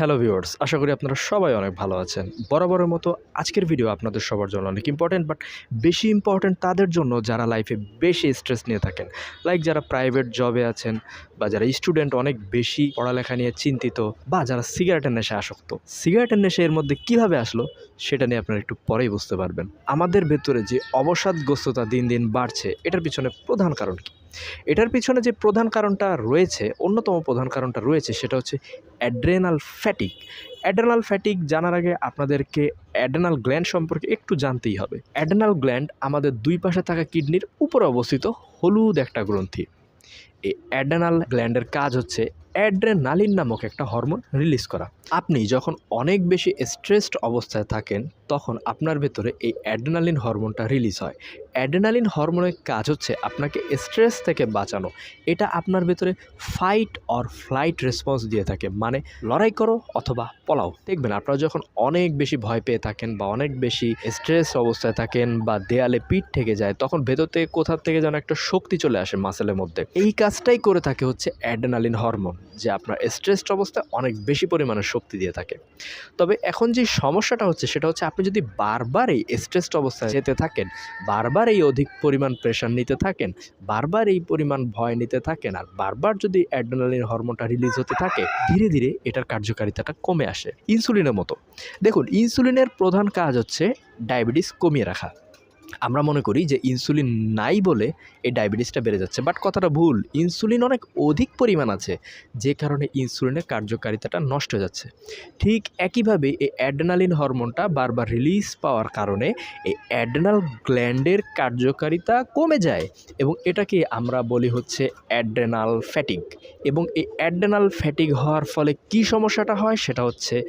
Hello viewers আশা করি আপনারা সবাই অনেক ভালো আছেন। বরাবরের মতো আজকের ভিডিও আপনাদের সবার জন্য অনেক ইম্পর্টেন্ট বাট বেশি ইম্পর্টেন্ট তাদের জন্য যারা লাইফে বেশি স্ট্রেস নিয়ে থাকেন। লাইক যারা প্রাইভেট জবে আছেন বা যারা স্টুডেন্ট অনেক বেশি পড়ালেখা নিয়ে চিন্তিত বা যারা সিগারেটের নেশে আসক্ত। সিগারেটের নেশে এর মধ্যে কীভাবে আসলো সেটা নিয়ে আপনারা একটু পরেই বুঝতে পারবেন। আমাদের ভেতরে যে অবসাদগ্রস্ততা দিন দিন বাড়ছে, এটার পিছনে প্রধান কারণ কি? এটার পিছনে যে প্রধান কারণটা রয়েছে, অন্যতম প্রধান কারণটা রয়েছে, সেটা হচ্ছে অ্যাড্রেনাল ফ্যাটিক অ্যাড্রেনাল ফ্যাটিক জানার আগে আপনাদেরকে অ্যাড্রেনাল গ্ল্যান্ড সম্পর্কে একটু জানতেই হবে। অ্যাড্রেনাল গ্ল্যান্ড আমাদের দুই পাশে থাকা কিডনির উপরে অবস্থিত হলুদ একটা গ্রন্থি। এই অ্যাড্রেনাল গ্ল্যান্ডের কাজ হচ্ছে অ্যাড্রেনালিন নামক একটা হরমোন রিলিজ করা। আপনি যখন অনেক বেশি স্ট্রেসড অবস্থায় থাকেন, তখন আপনার ভেতরে এই অ্যাড্রেনালিন হরমোনটা রিলিজ হয়। অ্যাড্রেনালিন হরমোনের কাজ হচ্ছে আপনাকে স্ট্রেস থেকে বাঁচানো। এটা আপনার ভেতরে ফাইট অর ফ্লাইট রেসপন্স দিয়ে থাকে। মানে লড়াই করো অথবা পলাও। দেখবেন আপনারা যখন অনেক বেশি ভয় পেয়ে থাকেন বা অনেক বেশি স্ট্রেস অবস্থায় থাকেন বা দেয়ালে পিঠ থেকে যায়, তখন ভেতর থেকে কোথা থেকে যেন একটা শক্তি চলে আসে মাসেলের মধ্যে। এই কাজটাই করে থাকে হচ্ছে অ্যাডেনালিন হরমোন। যে আপনার স্ট্রেসড অবস্থায় অনেক বেশি পরিমাণে শক্তি দিয়ে থাকে। তবে এখন যে সমস্যাটা হচ্ছে, সেটা হচ্ছে আপনি যদি বারবার এই স্ট্রেসড অবস্থায় যেতে থাকেন, বারবার এই অধিক পরিমাণ প্রেশার নিতে থাকেন, বারবার এই পরিমাণ ভয় নিতে থাকেন, আর বারবার যদি অ্যাড্রেনালিন হরমোনটা রিলিজ হতে থাকে, ধীরে ধীরে এটার কার্যকারিতাটা কমে আসে। ইনসুলিনের মতো। দেখুন ইনসুলিনের প্রধান কাজ হচ্ছে ডায়াবেটিস কমিয়ে রাখা। আমরা মনে করি যে ইনসুলিন নাই বলে এই ডায়াবেটিসটা বেড়ে যাচ্ছে। বাট কথাটা ভুল, ইনসুলিন অনেক অধিক পরিমাণ আছে, যে কারণে ইনসুলিনের কার্যকারিতাটা নষ্ট হয়ে যাচ্ছে। ঠিক একইভাবে এই অ্যাডেনালিন হরমোনটা বারবার রিলিজ পাওয়ার কারণে এই অ্যাডেনাল গ্ল্যান্ডের কার্যকারিতা কমে যায় এবং এটাকে আমরা বলি হচ্ছে অ্যাড্রেনাল ফ্যাটিক এবং এই অ্যাড্রেনাল ফ্যাটিক হওয়ার ফলে কি সমস্যাটা হয়? সেটা হচ্ছে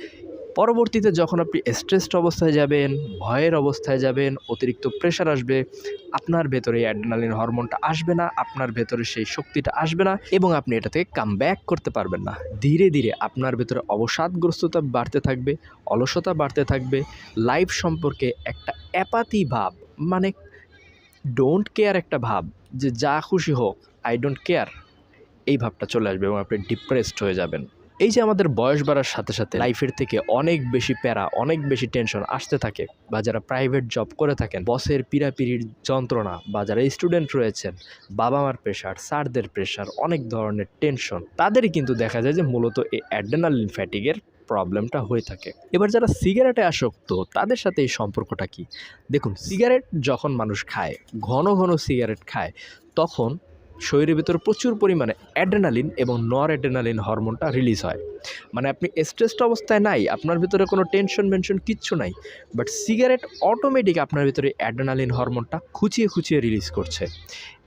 পরবর্তীতে যখন আপনি স্ট্রেসড অবস্থায় যাবেন, ভয়ের অবস্থায় যাবেন, অতিরিক্ত প্রেশার আসবে, আপনার ভেতরে অ্যাড্রেনালিন হরমোনটা আসবে না, আপনার ভেতরে সেই শক্তিটা আসবে না এবং আপনি এটা থেকে কাম ব্যাক করতে পারবেন না। ধীরে ধীরে আপনার ভেতরে অবসাদগ্রস্ততা বাড়তে থাকবে, অলসতা বাড়তে থাকবে লাইফ সম্পর্কে একটা অ্যাপাতি ভাব মানে ডোন্ট কেয়ার একটা ভাব যে যা খুশি হোক আই ডোন্ট কেয়ার এই ভাবটা চলে আসবে এবং আপনি ডিপ্রেসড হয়ে যাবেন। এই যে আমাদের বয়স বাড়ার সাথে সাথে লাইফের থেকে অনেক বেশি প্যারা, অনেক বেশি টেনশন আসতে থাকে বা যারা প্রাইভেট জব করে থাকেন, বসের পিড়াপিড়ির যন্ত্রণা বা যারা স্টুডেন্ট রয়েছেন বাবা মার প্রেশার স্যারদের প্রেশার অনেক ধরনের টেনশন তাদেরই কিন্তু দেখা যায় যে মূলত এই অ্যাডেনালিন ফ্যাটিকের প্রবলেমটা হয়ে থাকে। এবার যারা সিগারেটে আসক্ত, তাদের সাথে এই সম্পর্কটা কি? দেখুন সিগারেট যখন মানুষ খায়, ঘন ঘন সিগারেট খায়, তখন শরীরের ভিতর প্রচুর পরিমাণে অ্যাড্রেনালিন এবং নর অ্যাড্রেনালিন হরমোনটা রিলিজ হয়। মানে আপনি স্ট্রেসড অবস্থায় নাই, আপনার ভিতরে কোনো টেনশন মেনশন কিচ্ছু নাই বাট সিগারেট অটোমেটিক আপনার ভিতরে অ্যাড্রেনালিন হরমোনটা খুঁচিয়ে খুঁচিয়ে রিলিজ করছে।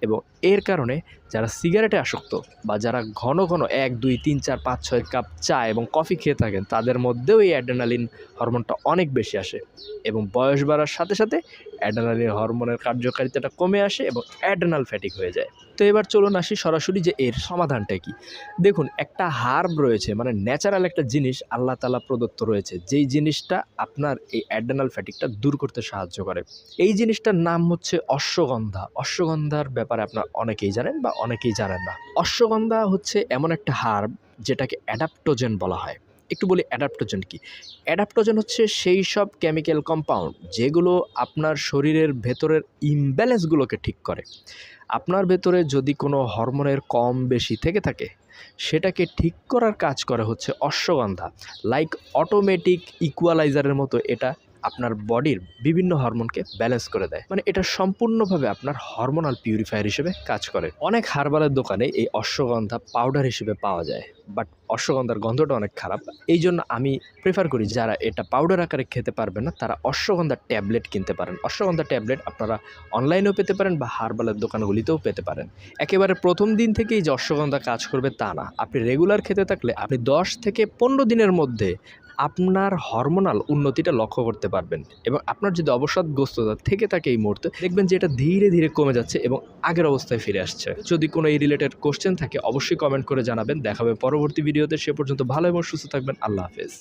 এবং এর কারণে যারা সিগারেটে আসক্ত বা যারা ঘন ঘন এক, দুই, তিন, চার, পাঁচ, ছয় কাপ চা এবং কফি খেয়ে থাকেন, তাদের মধ্যেও এই অ্যাড্রেনালিন হরমোনটা অনেক বেশি আসে এবং বয়স বাড়ার সাথে সাথে অ্যাড্রেনালিন হরমোনের কার্যকারিতাটা কমে আসে এবং অ্যাড্রেনাল ফ্যাটিক হয়ে যায়। তো এবার চলুন আসি সরাসরি যে এর সমাধানটা কি। দেখুন, একটা হার্ব রয়েছে মানে ন্যাচারাল একটা জিনিস আল্লাহ তালা প্রদত্ত রয়েছে, যেই জিনিসটা আপনার এই অ্যাডেনাল ফ্যাটিকটা দূর করতে সাহায্য করে। এই জিনিসটার নাম হচ্ছে অশ্বগন্ধা। অশ্বগন্ধার ব্যাপারে আপনার অনেকেই জানেন বা অনেকেই জানেন না। অশ্বগন্ধা হচ্ছে এমন একটা হার্ব যেটাকে অ্যাডাপ্টোজেন বলা হয়। একটু বলি অ্যাডাপ্টোজেন কি? অ্যাডাপ্টোজেন হচ্ছে সেই সব কেমিক্যাল কম্পাউন্ড যেগুলো আপনার শরীরের ভেতরের ইমব্যালেন্সগুলোকে ঠিক করে। আপনার ভেতরে যদি কোনো হরমোনের কম বেশি থেকে থাকে, সেটাকে ঠিক করার কাজ করে হচ্ছে অশ্বগন্ধা। লাইক অটোমেটিক ইকুয়ালাইজারের মতো এটা আপনার বডির বিভিন্ন হরমোনকে ব্যালেন্স করে দেয়। মানে এটা সম্পূর্ণভাবে আপনার হরমোনাল পিউরিফায়ার হিসেবে কাজ করে। অনেক হার্বালের দোকানে এই অশ্বগন্ধা পাউডার হিসেবে পাওয়া যায় বাট অশ্বগন্ধার গন্ধটা অনেক খারাপ। এই জন্য আমি প্রেফার করি যারা এটা পাউডার আকারে খেতে পারবে না, তারা অশ্বগন্ধার ট্যাবলেট কিনতে পারেন। অশ্বগন্ধা ট্যাবলেট আপনারা অনলাইনেও পেতে পারেন বা হার্বালের দোকানগুলিতেও পেতে পারেন। একেবারে প্রথম দিন থেকেই যে অশ্বগন্ধা কাজ করবে তা না। আপনি রেগুলার খেতে থাকলে আপনি দশ থেকে পনেরো দিনের মধ্যে আপনার হরমোনাল উন্নতিটা লক্ষ্য করতে পারবেন এবং আপনার যদি অবসাদগ্রস্ততা থেকে থাকে এই মুহূর্তে, দেখবেন যে এটা ধীরে ধীরে কমে যাচ্ছে এবং আগের অবস্থায় ফিরে আসছে। যদি কোনো এই রিলেটেড কোশ্চেন থাকে, অবশ্যই কমেন্ট করে জানাবেন। দেখাবে পরবর্তী ভিডিওতে সে পর্যন্ত ভালো এবং সুস্থ থাকবেন। আল্লাহ হাফেজ।